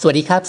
สวัสดีครับ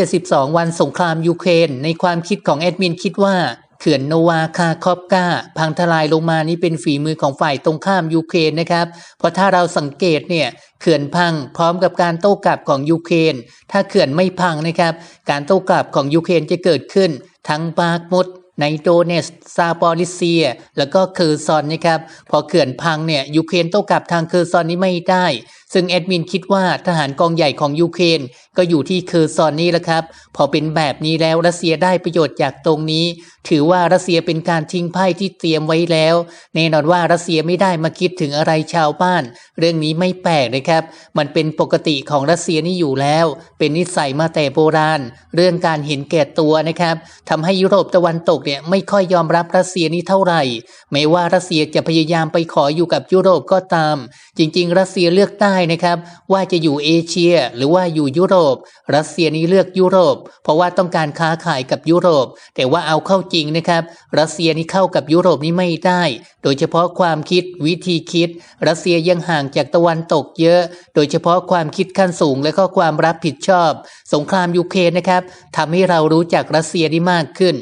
472 วันสงครามยูเครน ในความคิดของแอดมินคิดว่าเขื่อนโนวาคาคอปกาพังทลายลงมานี่เป็นฝีมือของฝ่ายตรงข้ามยูเครนนะครับ เพราะถ้าเราสังเกตเนี่ยเขื่อนพังพร้อมกับการโต้กลับของยูเครน ถ้าเขื่อนไม่พังนะครับ การโต้กลับของยูเครนจะเกิดขึ้น ทั้งบาร์กมดในโดเนสซาปอริเซีย แล้วก็เคอร์ซอนนะครับ พอเขื่อนพังเนี่ยยูเครนโต้กลับทางเคอร์ซอนนี้ไม่ได้ซึ่งแอดมินคิดว่าทหารกองใหญ่ของยูเครนก็อยู่ที่เคอร์ซอนนี่แหละครับ พอเป็นแบบนี้แล้วรัสเซียได้ประโยชน์จากตรงนี้ ถือว่ารัสเซียเป็นการทิ้งไพ่ที่เตรียมไว้แล้วแน่นอนว่ารัสเซียไม่ได้มาคิดถึงอะไรชาวบ้าน เรื่องนี้ไม่แปลกนะครับ มันเป็นปกติของรัสเซียนี่อยู่แล้ว เป็นนิสัยมาแต่โบราณ เรื่องการเห็นแก่ตัวนะครับทำให้ยุโรปตะวันตกเนี่ยไม่ค่อยยอมรับรัสเซียนี่เท่าไหร่ไม่ว่ารัสเซียจะพยายามไปขออยู่กับยุโรปก็ตาม จริง ๆ รัสเซียเลือกได้นะครับ ว่าจะอยู่เอเชียหรือว่าอยู่ยุโรป รัสเซียนี่เลือกยุโรป เพราะว่าต้องการค้าขายกับยุโรป แต่ว่าเอาเข้าจริงนะครับ รัสเซียนี่เข้ากับยุโรปนี่ไม่ได้ โดยเฉพาะความคิดวิธีคิด รัสเซียยังห่างจากตะวันตกเยอะ โดยเฉพาะความคิดขั้นสูงและก็ความรับผิดชอบ สงครามยูเครนนะครับทำให้เรารู้จักรัสเซียได้มากขึ้น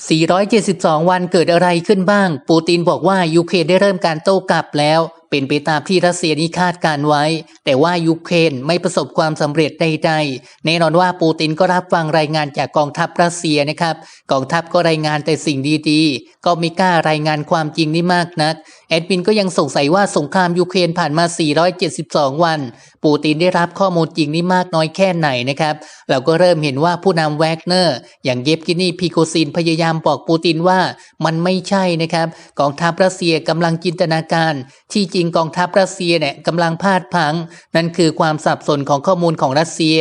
472 วันเกิดอะไรขึ้นบ้าง ปูตินบอกว่ายูเครนได้เริ่มการโต้กลับแล้ว เป็นไปตามที่รัสเซียนี้คาดการไว้ แต่ว่ายูเครนไม่ประสบความสำเร็จใดๆแน่นอนว่าปูตินก็รับฟังรายงานจากกองทัพรัสเซียนะครับ กองทัพก็รายงานแต่สิ่งดีๆ ก็ไม่กล้ารายงานความจริงนี่มากนัก แอดมินก็ยังสงสัยว่าสงครามยูเครนผ่านมา 472 วัน ปูตินได้รับข้อมูลจริงนี่มากน้อยแค่ไหนนะครับ เราก็เริ่มเห็นว่าผู้นำแวกเนอร์ อย่างเยฟกินีพีโกซินพยายามบอกปูตินว่ามันไม่ใช่นะครับ กองทัพรัสเซียกำลังจินตนาการที่จริงกองทัพรัสเซียเนี่ยกำลังพลาดพัง นั่นคือความสับสนของข้อมูลของรัสเซีย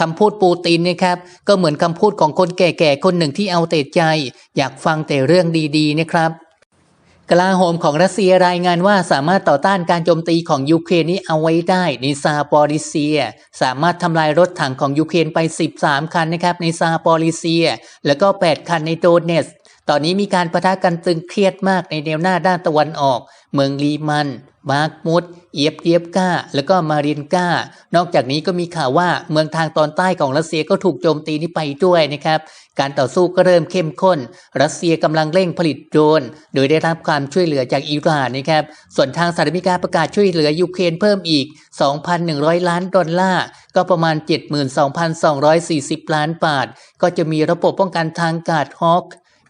คำพูดปูตินนะครับ ก็เหมือนคำพูดของคนแก่ๆคนหนึ่งที่เอาแต่ใจ อยากฟังแต่เรื่องดีๆนะครับกลาโหมของรัสเซียรายงานว่าสามารถต่อต้านการโจมตีของยูเครนนี้เอาไว้ได้ในซาปอริเซีย สามารถทำลายรถถังของยูเครนไป 13 คันนะครับในซาปอริเซีย แล้วก็ 8 คันในโดเนส ตอนนี้มีการประทะกันตึงเครียดมากในแนวหน้าด้านตะวันออก เมืองลีมันบาร์กมุดเอียบเดียบกาแล้วก็มารินกานอกจากนี้ก็มีข่าวว่าเมืองทางตอนใต้ของรัสเซียก็ถูกโจมตีนี้ไปด้วยนะครับ การต่อสู้ก็เริ่มเข้มข้น รัสเซียกำลังเร่งผลิตโดรน โดยได้รับความช่วยเหลือจากอิหร่านนะครับ ส่วนทางสหรัฐอเมริกาประกาศช่วยเหลือยูเครนเพิ่มอีก 2,100 ล้านดอลลาร์ ก็ประมาณ 72,240 ล้านบาท ก็จะมีระบบป้องกันทางอากาศฮอค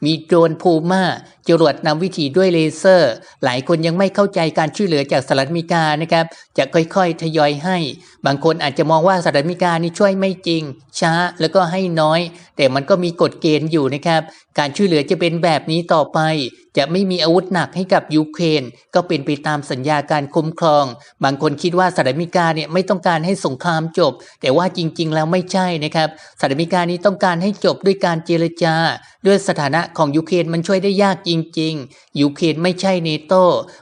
มีโดรนพูม่าจรวดนำวิถีด้วยเลเซอร์ หลายคนยังไม่เข้าใจการช่วยเหลือจากสหรัฐอเมริกานะครับ จะค่อยๆ ทยอยให้ บางคนอาจจะมองว่าสหรัฐอเมริกานี่ช่วยไม่จริง ช้าแล้วก็ให้น้อย แต่มันก็มีกฎเกณฑ์อยู่นะครับ การช่วยเหลือจะเป็นแบบนี้ต่อไป จะไม่มีอาวุธหนักให้กับยูเครนก็เป็นไปตามสัญญาการคุ้มครอง บางคนคิดว่าสหรัฐอเมริกาเนี่ยไม่ต้องการให้สงครามจบ แต่ว่าจริง ๆ แล้วไม่ใช่นะครับสหรัฐอเมริกานี้ต้องการให้จบด้วยการเจรจา ด้วยสถานะของยูเครนมันช่วยได้ยากจริงริงๆ ยูเครนไม่ใช่เนโต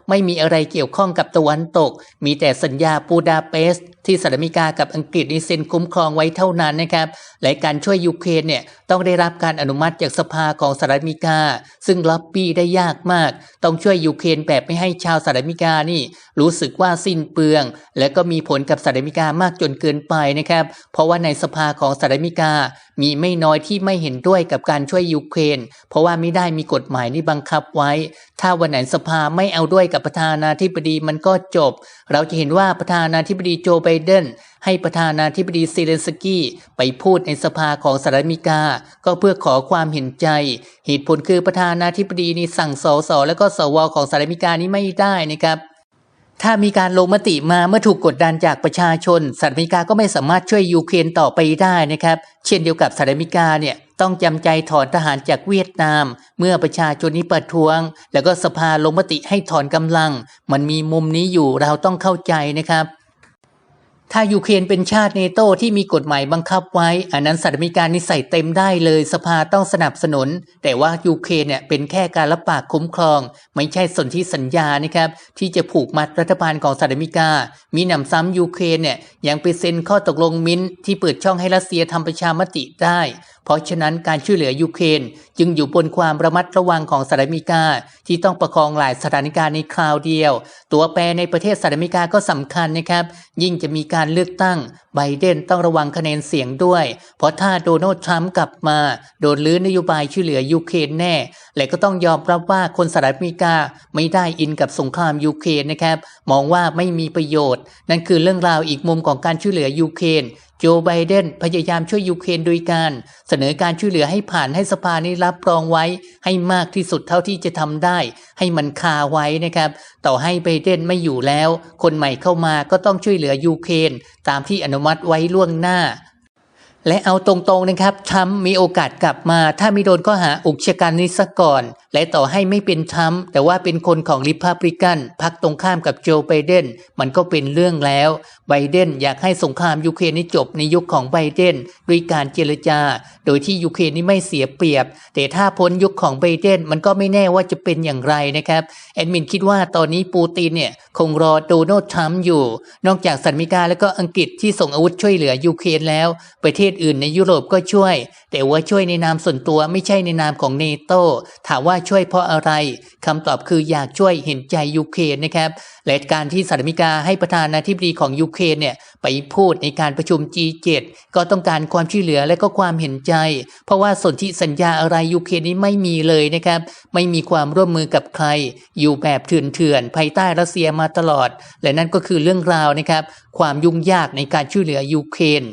ไม่มีอะไรเกี่ยวข้องกับตะวันตก มีแต่สัญญาปูดาเปสต์ ที่สหรัฐอเมริกากับอังกฤษนี่เซ็นคุ้มครองไว้เท่านั้นนะครับและการช่วยยูเครนเนี่ยต้องได้รับการอนุมัติจากสภาของสหรัฐอเมริกา ซึ่งล็อบบี้ได้ยากมาก ต้องช่วยยูเครนแบบไม่ให้ชาวสหรัฐอเมริกานี่รู้สึกว่าสิ้นเปลือง และก็มีผลกับสหรัฐอเมริกามากจนเกินไปนะครับ เพราะว่าในสภาของสหรัฐอเมริกามีไม่น้อยที่ไม่เห็นด้วยกับการช่วยยูเครน เพราะว่าไม่ได้มีกฎหมายนี่บังคับไว้ ถ้าวันไหนสภาไม่เอาด้วยกับประธานาธิบดีมันก็จบ เราจะเห็นว่าประธานาธิบดีโจไบเดนให้ประธานาธิบดีเซเลนสกี้ไปพูดในสภาของสหรัฐอเมริกา ก็เพื่อขอความเห็นใจ เหตุผลคือประธานาธิบดีนี่สั่งสสและก็สวของสหรัฐอเมริกานี้ไม่ได้นะครับถ้ามีการลงมติมาเมื่อถูกกดดันจากประชาชนสหรัฐอเมริกาก็ไม่สามารถช่วยยูเครนต่อไปได้นะครับ เช่นเดียวกับสหรัฐอเมริกาเนี่ยต้องจำใจถอนทหารจากเวียดนาม เมื่อประชาชนนี้ประท้วง แล้วก็สภาลงมติให้ถอนกำลัง มันมีมุมนี้อยู่เราต้องเข้าใจนะครับ ถ้ายูเครนเป็นชาติเนโตที่มีกฎหมายบังคับไว้ อันนั้นสหรัฐอเมริกานี่ใส่เต็มได้เลยสภาต้องสนับสนุน แต่ว่ายูเครนเนี่ยเป็นแค่การรับปากคุ้มครอง ไม่ใช่สนธิสัญญานะครับที่จะผูกมัดรัฐบาลของสหรัฐอเมริกา มีหนำซ้ำยูเครนเนี่ยยังไปเซ็นข้อตกลงมินท์ที่เปิดช่องให้รัสเซียทำประชามติได้ เพราะฉะนั้นการช่วยเหลือยูเครนจึงอยู่บนความระมัดระวังของสหรัฐอเมริกา ที่ต้องประคองหลายสถานการณ์ในคราวเดียว ตัวแปรในประเทศสหรัฐอเมริกาก็สำคัญนะครับยิ่งจะมีการการเลือกตั้งไบเดนต้องระวังคะแนนเสียงด้วย เพราะถ้าโดนัลด์ทรัมป์กลับมา โดนลื้อนโยบายช่วยเหลือยูเครนแน่ และก็ต้องยอมรับว่าคนสหรัฐอเมริกาไม่ได้อินกับสงครามยูเครนนะครับ มองว่าไม่มีประโยชน์ นั่นคือเรื่องราวอีกมุมของการช่วยเหลือยูเครนโจไบเดนพยายามช่วยยูเครนโดยการ เสนอการช่วยเหลือให้ผ่านให้สภานี้รับรองไว้ ให้มากที่สุดเท่าที่จะทำได้ ให้มันคาไว้นะครับ ต่อให้ไบเดนไม่อยู่แล้ว คนใหม่เข้ามาก็ต้องช่วยเหลือยูเครนตามที่อนุมัติไว้ล่วงหน้า และเอาตรงๆนะครับทรัมป์มีโอกาสกลับมา ถ้าไม่โดนข้อหาอุกชะกันนี้ซะก่อนและต่อให้ไม่เป็นทรัมป์แต่ว่าเป็นคนของริพับลิกันพักตรงข้ามกับโจไบเดนมันก็เป็นเรื่องแล้ว ไบเดนอยากให้สงครามยูเครนนี้จบในยุคของไบเดนด้วยการเจรจา โดยที่ยูเครนนี้ไม่เสียเปรียบ แต่ถ้าพ้นยุคของไบเดนมันก็ไม่แน่ว่าจะเป็นอย่างไรนะครับแอดมินคิดว่าตอนนี้ปูตินเนี่ยคงรอโดนัลด์ทรัมป์อยู่ นอกจากสหรัฐอเมริกาและก็อังกฤษที่ส่งอาวุธช่วยเหลือยูเครนแล้ว ประเทศอื่นในยุโรปก็ช่วย แต่ว่าช่วยในนามส่วนตัวไม่ใช่ในนามของเนโตถามว่าช่วยเพราะอะไรคำตอบคืออยากช่วยเห็นใจยูเครนนะครับและการที่สหรัฐอเมริกาให้ประธานาธิบดีของยูเครนเนี่ยไปพูดในการประชุม G7 ก็ต้องการความช่วยเหลือและก็ความเห็นใจ เพราะว่าสนธิสัญญาอะไรยูเครนนี้ไม่มีเลยนะครับไม่มีความร่วมมือกับใคร อยู่แบบเถื่อนๆภายใต้รัสเซียมาตลอด และนั่นก็คือเรื่องราวนะครับความยุ่งยากในการช่วยเหลือยูเครน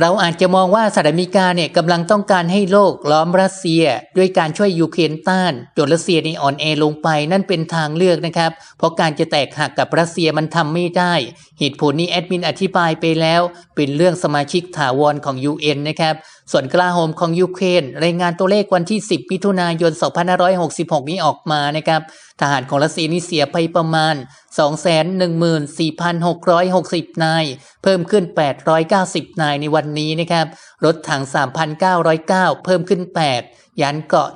เราอาจจะมองว่าสหรัฐอเมริกาเนี่ยกำลังต้องการให้โลกล้อมรัสเซีย ด้วยการช่วยยูเครนต้านจนรัสเซียนี่อ่อนแอลงไปนั่นเป็นทางเลือกนะครับ เพราะการจะแตกหักกับรัสเซียมันทำไม่ได้ เหตุผลนี้แอดมินอธิบายไปแล้ว เป็นเรื่องสมาชิกถาวรของ UN นะครับส่วนกลาโหมของยูเครนรายงานตัวเลขวันที่ 10 มิถุนายน 2566 นี้ออกมานะครับ ทหารของรัสเซียนี่เสียไปประมาณ 214,660 นาย เพิ่มขึ้น 890 นายในวันนี้นะครับ รถถัง 3,909 เพิ่มขึ้น 8 ยานเกราะ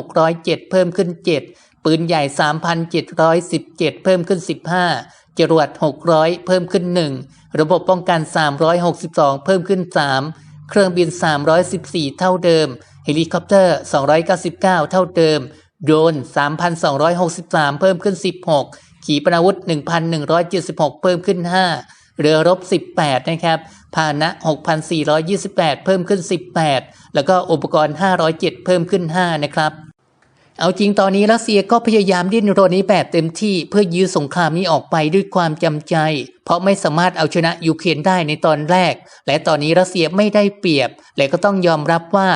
7,607 เพิ่มขึ้น 7 ปืนใหญ่ 3,717 เพิ่มขึ้น 15จรวด 600 เพิ่มขึ้น 1 ระบบป้องกัน 362 เพิ่มขึ้น 3 เครื่องบิน 314 เท่าเดิม เฮลิคอปเตอร์ 299 เท่าเดิม โดรน 3,263 เพิ่มขึ้น 16 ขีปนาวุธ 1,176 เพิ่มขึ้น 5 เรือรบ 18 นะครับ พาหนะ 6,428 เพิ่มขึ้น 18 แล้วก็อุปกรณ์ 507 เพิ่มขึ้น 5 นะครับ เอาจริงตอนนี้รัสเซียก็พยายามดิ้นรนนี้แบบเต็มที่เพื่อยื้อสงครามนี้ออกไปด้วยความจำใจ เพราะไม่สามารถเอาชนะยูเครนได้ในตอนแรก และตอนนี้รัสเซียไม่ได้เปรียบ และก็ต้องยอมรับว่า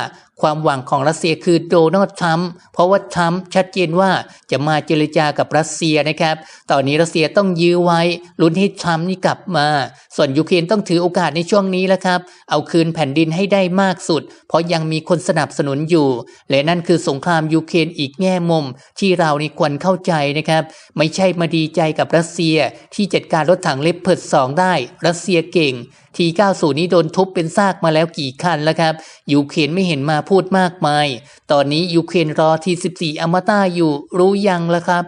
ความหวังของรัสเซียคือโดนัลด์ทรัมป์เพราะว่าทรัมป์ชัดเจนว่าจะมาเจรจากับรัสเซียนะครับ ตอนนี้รัสเซียต้องยื้อไว้ลุ้นให้ทรัมป์นี่กลับมา ส่วนยูเครนต้องถือโอกาสในช่วงนี้แล้วครับ เอาคืนแผ่นดินให้ได้มากสุด เพราะยังมีคนสนับสนุนอยู่ และนั่นคือสงครามยูเครนอีกแง่มุม ที่เรานี่ควรเข้าใจนะครับ ไม่ใช่มาดีใจกับรัสเซียที่จัดการรถถังเลปเพิร์ดสองได้ รัสเซียเก่งที90นี้โดนทุบเป็นซากมาแล้วกี่คันแล้วครับ ยูเครนไม่เห็นมาพูดมากมาย ตอนนี้ยูเครนรอที14อมตะอยู่รู้ยังแล้วครับ